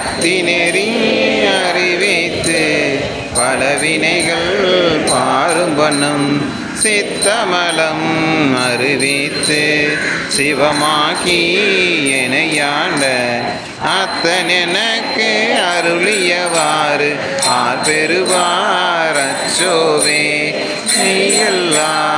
பக்தி நெறி அறிவித்து பலவினைகள் பாரும் வண்ணம் சித்தமலம் அறிவித்து சிவமாக்கி எனையாண்ட அத்தன் எனக்கு அருளியவாறு ஆர் பெறுவார் அச்சோவே நீ எல்லாம்